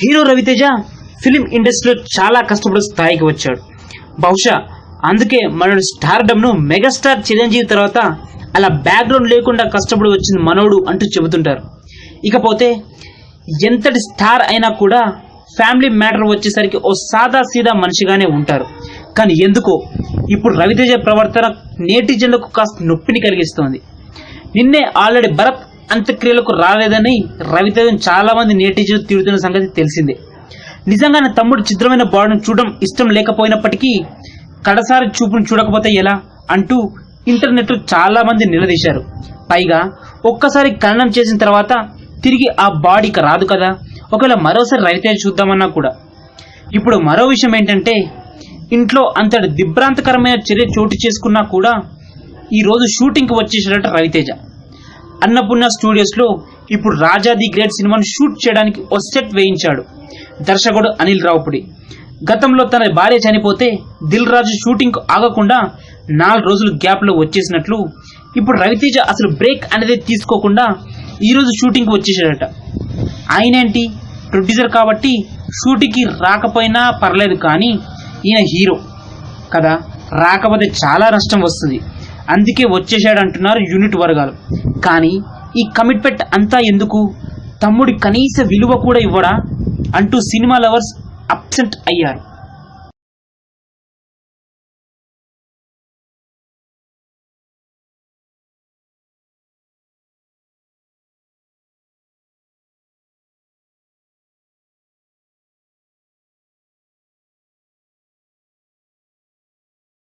Hero Raviteja film ఇండస్ట్రీలో చాలా కష్టపడి స్థాయికి వచ్చాడు. బహుశా అందుకే మనోడు స్టార్డమ్ను మెగాస్టార్ చిరంజీవి తర్వాత అలా బ్యాక్గ్రౌండ్ లేకుండా కష్టపడి వచ్చింది మనోడు అంటూ చెబుతుంటారు. ఇకపోతే ఎంతటి స్టార్ అయినా కూడా ఫ్యామిలీ మ్యాటర్ వచ్చేసరికి ఓ సాదా సీదా మనిషిగానే ఉంటారు. కానీ ఎందుకో ఇప్పుడు రవితేజ ప్రవర్తన నేటిజన్లకు కాస్త నొప్పిని కలిగిస్తోంది. నిన్నే ఆల్రెడీ భరత్ అంత్యక్రియలకు రాలేదని రవితేజను చాలా మంది నేటిజన్ తిడుతున్న సంగతి తెలిసిందే. నిజంగా నా తమ్ముడు చిత్రమైన బాడీని చూడడం ఇష్టం లేకపోయినప్పటికీ కడసారి చూపును చూడకపోతే ఎలా అంటూ ఇంటర్నెట్లో చాలా మంది నిలదీశారు. పైగా ఒక్కసారి ఖననం చేసిన తర్వాత తిరిగి ఆ బాడీకి రాదు కదా. ఒకవేళ మరోసారి రవితేజ చూద్దామన్నా కూడా. ఇప్పుడు మరో విషయం ఏంటంటే ఇంట్లో అంతటి దిగ్భ్రాంతకరమైన చర్య చోటు చేసుకున్నా కూడా ఈరోజు షూటింగ్కి వచ్చేసాడట రవితేజ. అన్నపూర్ణ స్టూడియోస్లో ఇప్పుడు రాజా ది గ్రేట్ సినిమాను షూట్ చేయడానికి ఓ సెట్ వేయించాడు. దర్శకుడు అనిల్ రావుపుడి. గతంలో తన భార్య చనిపోతే దిల్ రాజు షూటింగ్ ఆగకుండా నాలుగు రోజులు గ్యాప్లో వచ్చేసినట్లు ఇప్పుడు రవితేజ అసలు బ్రేక్ అనేది తీసుకోకుండా ఈరోజు షూటింగ్కి వచ్చేసాడట. ఆయనేంటి ప్రొడ్యూసర్ కాబట్టి షూటింగ్కి రాకపోయినా పర్లేదు కానీ ఈయన హీరో. కదా? రాకపోతే చాలా నష్టం వస్తుంది. అందుకే వచ్చేసాడు అంటున్నారు యూనిట్ వర్గాలు. కానీ ఈ కమిట్మెంట్ అంతా ఎందుకు? తమ్ముడి కనీస విలువ కూడా ఇవ్వడా? అంటూ సినిమా లవర్స్ అప్సెంట్ అయ్యారు.